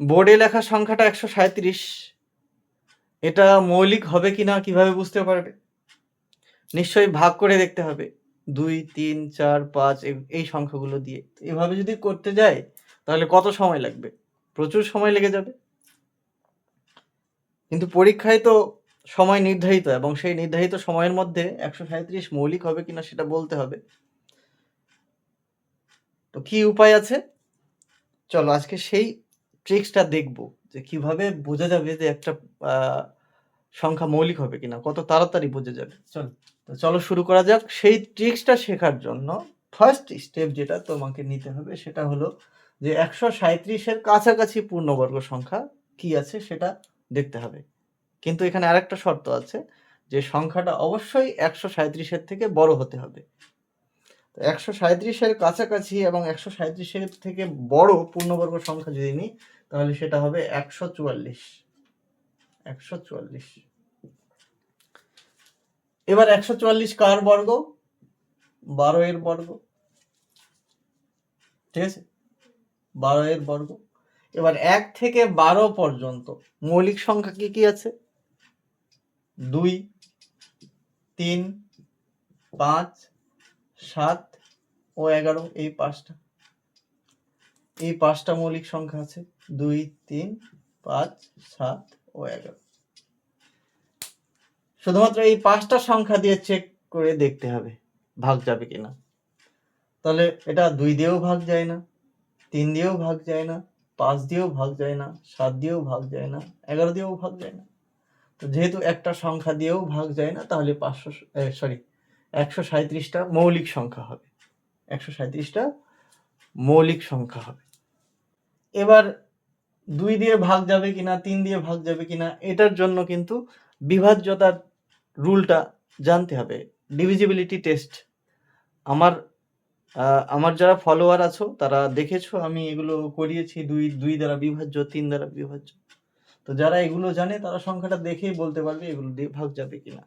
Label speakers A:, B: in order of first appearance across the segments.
A: বোর্ডে লেখা সংখ্যাটা একশো সাঁত্রিশ এটা মৌলিক হবে কি না কীভাবে বুঝতে পারবে? নিশ্চয়ই ভাগ করে দেখতে হবে। দুই, তিন, চার, পাঁচ এই সংখ্যাগুলো দিয়ে। এভাবে যদি করতে যায়, তাহলে কত সময় লাগবে? প্রচুর সময় লেগে যাবে। কিন্তু পরীক্ষায় তো সময় নির্ধারিত এবং সেই নির্ধারিত সময়ের মধ্যে একশো সাঁত্রিশ মৌলিক হবে কিনা সেটা বলতে হবে। তো কি উপায় আছে? চলো আজকে সেই ট্রিক্সটা দেখব যে কীভাবে বোঝা যাবে যে একটা সংখ্যা মৌলিক হবে কিনা কত তাড়াতাড়ি বোঝা যাবে। চলো। তো চলো শুরু করা যাক। সেই ট্রিক্সটা শেখার জন্য ফার্স্ট স্টেপ যেটা তোমাকে নিতে হবে সেটা হলো যে একশো সাঁত্রিশের কাছাকাছি পূর্ণবর্গ সংখ্যা কি আছে সেটা দেখতে হবে। কিন্তু এখানে আরেকটা শর্ত আছে যে সংখ্যাটা অবশ্যই একশো সাঁত্রিশের থেকে বড় হতে হবে। একশো সাঁত্রিশের কাছাকাছি এবং একশো সাঁত্রিশের থেকে বড় পূর্ণবর্গ সংখ্যা যদি নিই, তাহলে সেটা হবে একশো চুয়াল্লিশ। একশো চুয়াল্লিশ। এবার একশো চুয়াল্লিশ কার বর্গ? বারো এর বর্গ। ঠিক আছে? বারো এর বর্গ। এবার এক থেকে বারো পর্যন্ত মৌলিক সংখ্যা কি কি আছে? দুই, তিন, পাঁচ সাত ও এগারো, এই পাঁচটা। এই পাঁচটা মৌলিক সংখ্যা আছে। দুই, তিন, পাঁচ, সাত ও এগারো। শুধুমাত্র এই পাঁচটা সংখ্যা দিয়ে চেক করে দেখতে হবে, ভাগ যাবে কিনা। তাহলে এটা দুই দিয়েও ভাগ যায় না, তিন দিয়েও ভাগ যায় না, পাঁচ দিয়েও ভাগ যায় না, সাত দিয়েও ভাগ যায় না, এগারো দিয়েও ভাগ যায় না। তো যেহেতু একটা সংখ্যা দিয়েও ভাগ যায় না, তাহলে পাঁচশো সরি একশো সাঁত্রিশটা মৌলিক সংখ্যা হবে। একশো সাঁত্রিশটা মৌলিক সংখ্যা হবে। এবার দুই দিয়ে ভাগ যাবে কিনা, তিন দিয়ে ভাগ যাবে কিনা, এটার জন্য কিন্তু বিভাজ্যতার রুলটা জানতে হবে। Divisibility test. আমার আমার যারা ফলোয়ার আছো, তারা দেখেছ, আমি এগুলো করিয়েছি দুই দুই দ্বারা বিভাজ্য, তিন দ্বারা বিভাজ্য। তো যারা এগুলো জানে, তারা সংখ্যাটা দেখেই বলতে পারবে এগুলো দিয়ে ভাগ যাবে কিনা।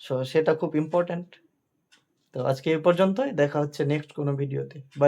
A: সো সেটা খুব ইম্পর্ট্যান্ট তো আজকে এ পর্যন্তই দেখা হচ্ছে নেক্সট কোনো ভিডিওতে বাই